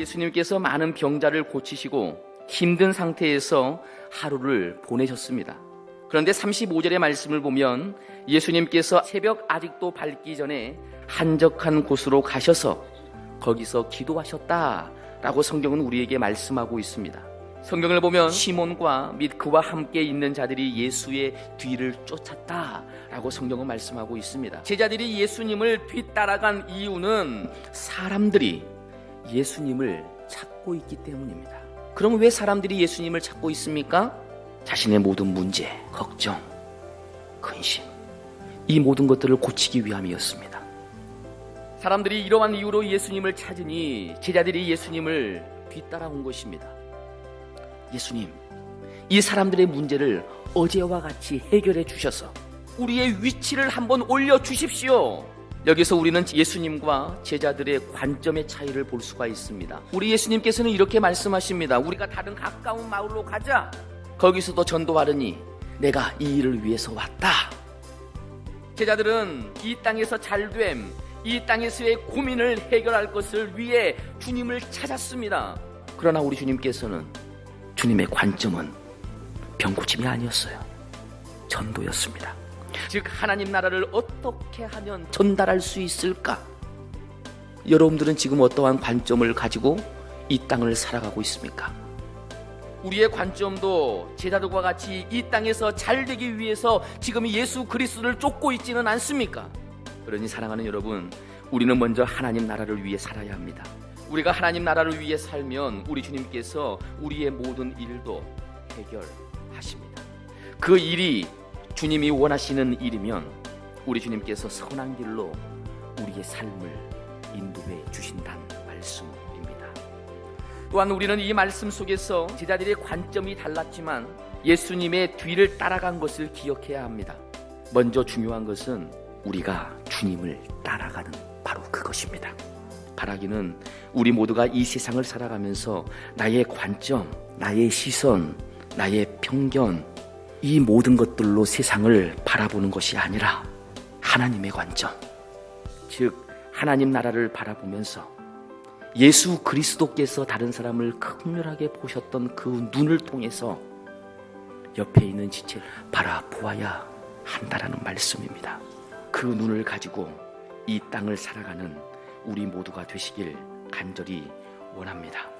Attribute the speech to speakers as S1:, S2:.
S1: 예수님께서 많은 병자를 고치시고 힘든 상태에서 하루를 보내셨습니다. 그런데 35절의 말씀을 보면 예수님께서 새벽 아직도 밝기 전에 한적한 곳으로 가셔서 거기서 기도하셨다라고 성경은 우리에게 말씀하고 있습니다. 성경을 보면 시몬과 및 그와 함께 있는 자들이 예수의 뒤를 쫓았다라고 성경은 말씀하고 있습니다. 제자들이 예수님을 뒤따라간 이유는 사람들이 예수님을 찾고 있기 때문입니다. 그럼 왜 사람들이 예수님을 찾고 있습니까? 자신의 모든 문제, 걱정, 근심, 이 모든 것들을 고치기 위함이었습니다. 사람들이 이러한 이유로 예수님을 찾으니 제자들이 예수님을 뒤따라온 것입니다. 예수님, 이 사람들의 문제를 어제와 같이 해결해 주셔서 우리의 위치를 한번 올려 주십시오. 여기서 우리는 예수님과 제자들의 관점의 차이를 볼 수가 있습니다. 우리 예수님께서는 이렇게 말씀하십니다. 우리가 다른 가까운 마을로 가자. 거기서도 전도하려니 내가 이 일을 위해서 왔다. 제자들은 이 땅에서 잘됨, 이 땅에서의 고민을 해결할 것을 위해 주님을 찾았습니다. 그러나 우리 주님께서는 주님의 관점은 병고침이 아니었어요. 전도였습니다. 즉 하나님 나라를 어떻게 하면 전달할 수 있을까? 여러분들은 지금 어떠한 관점을 가지고 이 땅을 살아가고 있습니까? 우리의 관점도 제자들과 같이 이 땅에서 잘 되기 위해서 지금 예수 그리스도를 쫓고 있지는 않습니까? 그러니 사랑하는 여러분, 우리는 먼저 하나님 나라를 위해 살아야 합니다. 우리가 하나님 나라를 위해 살면 우리 주님께서 우리의 모든 일도 해결하십니다. 그 일이 주님이 원하시는 일이면 우리 주님께서 선한 길로 우리의 삶을 인도해 주신다는 말씀입니다. 또한 우리는 이 말씀 속에서 제자들의 관점이 달랐지만 예수님의 뒤를 따라간 것을 기억해야 합니다. 먼저 중요한 것은 우리가 주님을 따라가는 바로 그것입니다. 바라기는 우리 모두가 이 세상을 살아가면서 나의 관점, 나의 시선, 나의 편견, 이 모든 것들로 세상을 바라보는 것이 아니라 하나님의 관점, 즉 하나님 나라를 바라보면서 예수 그리스도께서 다른 사람을 극렬하게 보셨던 그 눈을 통해서 옆에 있는 지체를 바라보아야 한다라는 말씀입니다. 그 눈을 가지고 이 땅을 살아가는 우리 모두가 되시길 간절히 원합니다.